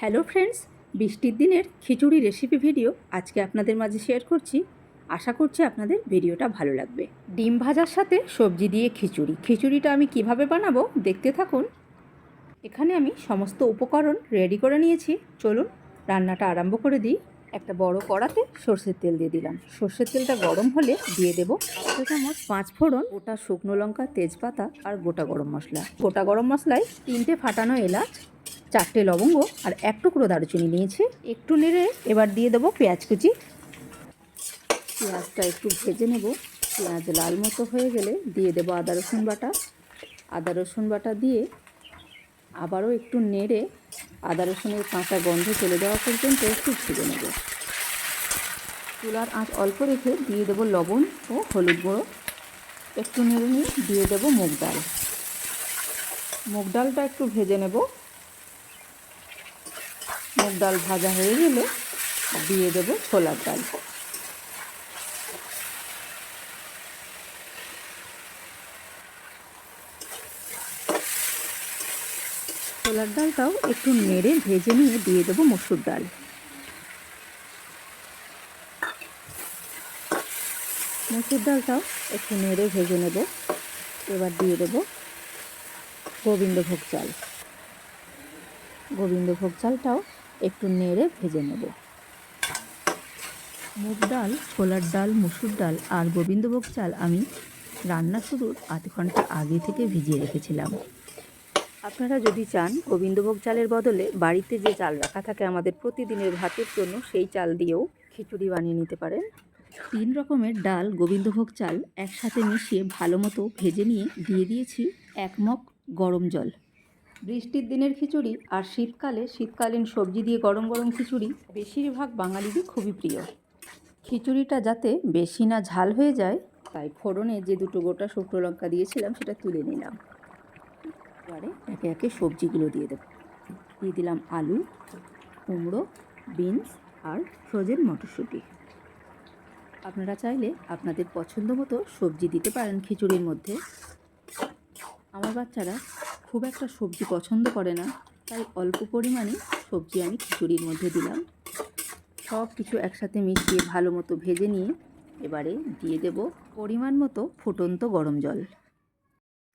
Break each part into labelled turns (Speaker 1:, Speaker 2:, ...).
Speaker 1: Hello friends, বৃষ্টির দিনের খিচুড়ি recipe video আজকে আপনাদের মাঝে শেয়ার করছি। আশা করছি আপনাদের ভিডিওটা ভালো লাগবে। ডিম ভাজার সাথে সবজি দিয়ে খিচুড়ি। খিচুড়িটা আমি কীভাবে বানাবো দেখতে থাকুন। এখানে আমি সমস্ত উপকরণ রেডি করে নিয়েছি। চলুন, রান্নাটা আরম্ভ করে দিই। একটা বড় কড়াতে সর্ষের তেল দিয়ে দিলাম। সর্ষের তেলটা গরম হলে দিয়ে দেবো একটা চামচ পাঁচ ফোড়ন, গোটা শুকনো লঙ্কা, তেজপাতা আর গোটা গরম মশলা। গোটা গরম মশলায় তিনটে ফাটানো এলাচ চারটে লবঙ্গ আর এক টুকরো দারুচিনি নিয়েছি। একটু নেড়ে এবার দিয়ে দেবো পেঁয়াজ কুচি। পেঁয়াজটা একটু ভেজে নেব। পেঁয়াজ লাল মতো হয়ে গেলে দিয়ে দেবো আদা, রসুন বাটা। আদা, রসুন বাটা দিয়ে আবারও একটু নেড়ে আদা, রসুনের কাঁচা গন্ধ চলে যাওয়া পর্যন্ত একটু ভেজে নেব। চুলার আঁচ অল্প রেখে দিয়ে দেবো লবণ ও হলুদ গুঁড়ো। একটু নেড়ে নিয়ে দিয়ে দেবো মুগ ডাল। মুগ ডালটা একটু ভেজে নেব। মুগ ডাল ভাজা হয়ে গেলে দিয়ে দেবো ছোলার ডাল। ছোলার ডালটাও একটু নেড়ে ভেজে নিয়ে দিয়ে দেবো মসুর ডাল। মসুর ডালটাও একটু নেড়ে ভেজে নেব। এবার দিয়ে দেবো গোবিন্দভোগ চাল। গোবিন্দভোগ চালটাও একটু নেড়ে ভেজে নেব। মুগ ডাল, ছোলার ডাল, মুসুর ডাল আর গোবিন্দভোগ চাল আমি রান্না শুরুর আধ ঘণ্টা আগে থেকে ভিজিয়ে রেখেছিলাম। আপনারা যদি চান, গোবিন্দভোগ চালের বদলে বাড়িতে যে চাল রাখা থাকে আমাদের প্রতিদিনের ভাতের জন্য, সেই চাল দিয়েও খিচুড়ি বানিয়ে নিতে পারেন। তিন রকমের ডাল, গোবিন্দভোগ চাল একসাথে মিশিয়ে ভালো মতো ভেজে নিয়ে দিয়ে দিয়েছি এক মগ গরম জল। বৃষ্টির দিনের খিচুড়ি আর শীতকালে, শীতকালীন সবজি দিয়ে গরম গরম খিচুড়ি বেশিরভাগ বাঙালিরই খুবই প্রিয়। খিচুড়িটা যাতে বেশি না ঝাল হয়ে যায়, তাই ফোড়নে যে দুটো গোটা শুকনো লঙ্কা দিয়েছিলাম সেটা তুলে নিলাম। এবারে একে একে সবজিগুলো দিয়ে দেবো। দিয়ে দিলাম আলু, কুমড়ো, বিনস আর ফ্রোজেন মটরশুঁটি। আপনারা চাইলে আপনাদের পছন্দ মতো সবজি দিতে পারেন খিচুড়ির মধ্যে। আমার বাচ্চারা খুব একটা সবজি পছন্দ করে না, তাই অল্প পরিমাণে সবজি আমি খিচুড়ির মধ্যে দিলাম। সব কিছু একসাথে মিশিয়ে ভালো মতো ভেজে নিয়ে এবারে দিয়ে দেব পরিমাণ মতো ফুটন্ত গরম জল।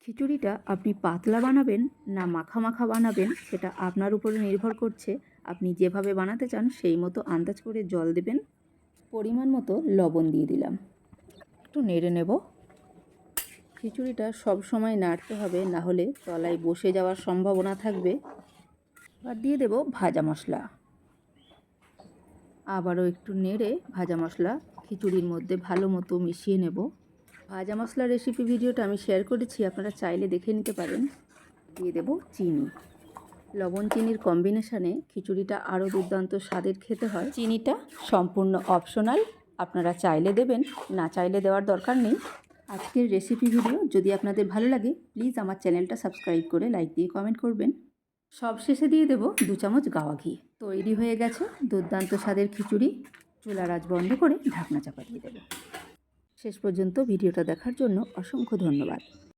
Speaker 1: খিচুড়িটা আপনি পাতলা বানাবেন না মাখা মাখা বানাবেন, সেটা আপনার উপরে নির্ভর করছে। আপনি যেভাবে বানাতে চান, সেই মতো আন্দাজ করে জল দেবেন। পরিমাণ মতো লবণ দিয়ে দিলাম। একটু নেড়ে নেব। খিচুড়িটা সব সময় নাড়তে হবে, না হলে তলায় বসে যাওয়ার সম্ভাবনা থাকবে। আর দিয়ে দেব ভাজা মশলা। আবারও একটু নেড়ে ভাজা মশলা খিচুড়ির মধ্যে ভালো মতো মিশিয়ে নেব। ভাজা মশলা রেসিপি ভিডিওটা আমি শেয়ার করেছি, আপনারা চাইলে দেখে নিতে পারেন। দিয়ে দেব চিনি। লবণ চিনির কম্বিনেশানে খিচুড়িটা আরও দুর্দান্ত স্বাদের খেতে হয়। চিনিটা সম্পূর্ণ অপশনাল আপনারা চাইলে দেবেন, না চাইলে দেওয়ার দরকার নেই। আজকের রেসিপি ভিডিও যদি আপনাদের ভালো লাগে প্লিজ আমার চ্যানেলটা সাবস্ক্রাইব করে লাইক দিয়ে কমেন্ট করবেন। সব শেষে দিয়ে দেব দু চামচ গাওয়া ঘি। তৈরি হয়ে গেছে দুর্দান্ত স্বাদের খিচুড়ি। চুলার আজ বন্ধ করে ঢাকনা চাপা দিয়ে দেবো। শেষ পর্যন্ত ভিডিওটা দেখার জন্য অসংখ্য ধন্যবাদ।